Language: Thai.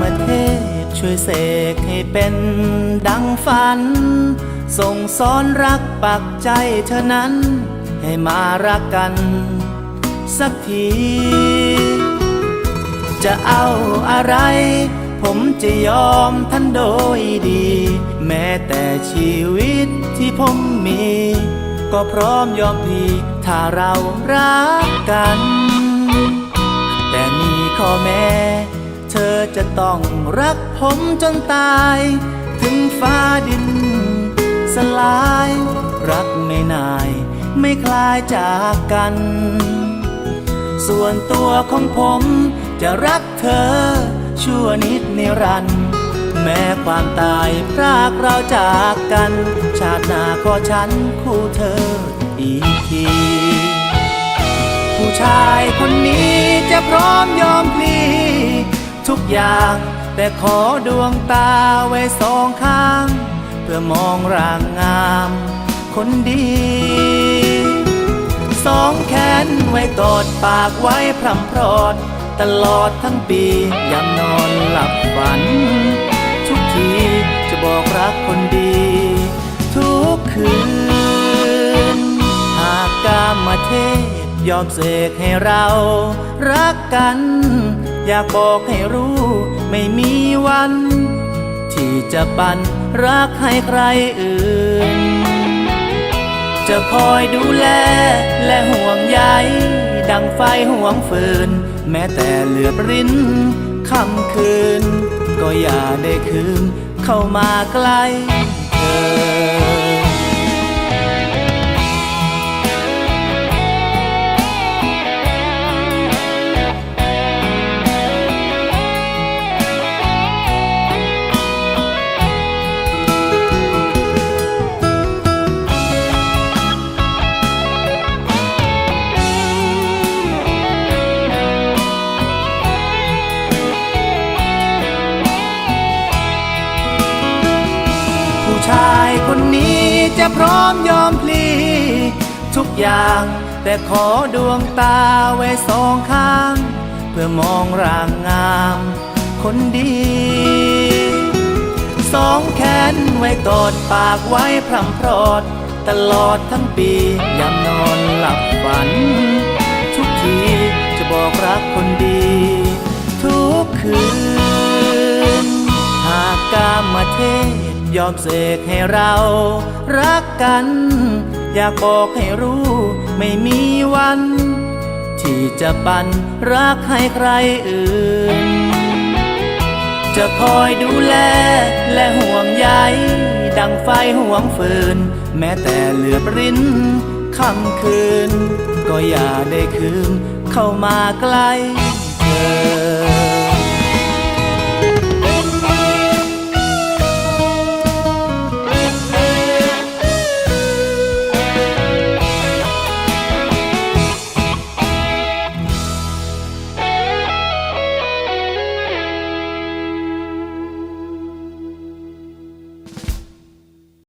ามเทพช่วยเสกให้เป็นดังฝัน ส่งสอนรักปักใจเธอนั้น ให้มารักกัน สักที จะเอาอะไร ผมจะยอมท่านโดยดี แม้แต่ชีวิตที่ผมมี ก็พร้อมยอมพีถ้าเรารักกัน แต่มีข้อแม้ เธอจะต้องรักผมจนตาย ถึงฟ้าดิน สลาย รักไม่นาย ไม่คลายจากกัน ส่วนตัวของผมจะรักเธอ ชั่วนิดนิรันดร์แม้ความตายพรากเราจากกัน ชาติหน้าก็ฉันคู่เธออีกที ผู้ชายคนนี้จะพร้อมย อย่าง แต่ขอดวงตาไว้สองข้าง เพื่อมองร่างงาม คนดี สองแขนไว้กอดปากไว้พร่ำพรอด ตลอดทั้งปียามนอนหลับฝัน ทุกทีจะบอกรักคนดี ทุกคืน หากกามเทพยอมเสกให้เรารักกัน อยากบอกให้รู้ ไม่มีวัน ที่จะปันรักให้ใครอื่น จะคอยดูแลและห่วงใยดังไฟห่วงฟืน แม้แต่เหลือบริ้นค่ำคืน ก็อย่าได้คืน เข้ามาใกล้เธอ พร้อมยอมพลี ทุกอย่าง แต่ขอดวงตาไว้สองข้าง เพื่อมองร่างงาม คนดี สองแขนไว้กอดปากไว้พร่ำพรอด ตลอดทั้งปียามนอนหลับฝัน ทุกทีจะบอกรักคนดี ทุกคืน หากกามเท ยอมเสกให้เรารักกัน อยากบอกให้รู้ไม่มีวัน ที่จะปันรักให้ใครอื่น จะคอยดูแลและห่วงใยดังไฟห่วงฟืน แม้แต่เหลือบริ้นค่ำคืน ก็อย่าได้คืนเข้ามาใกล้เธอ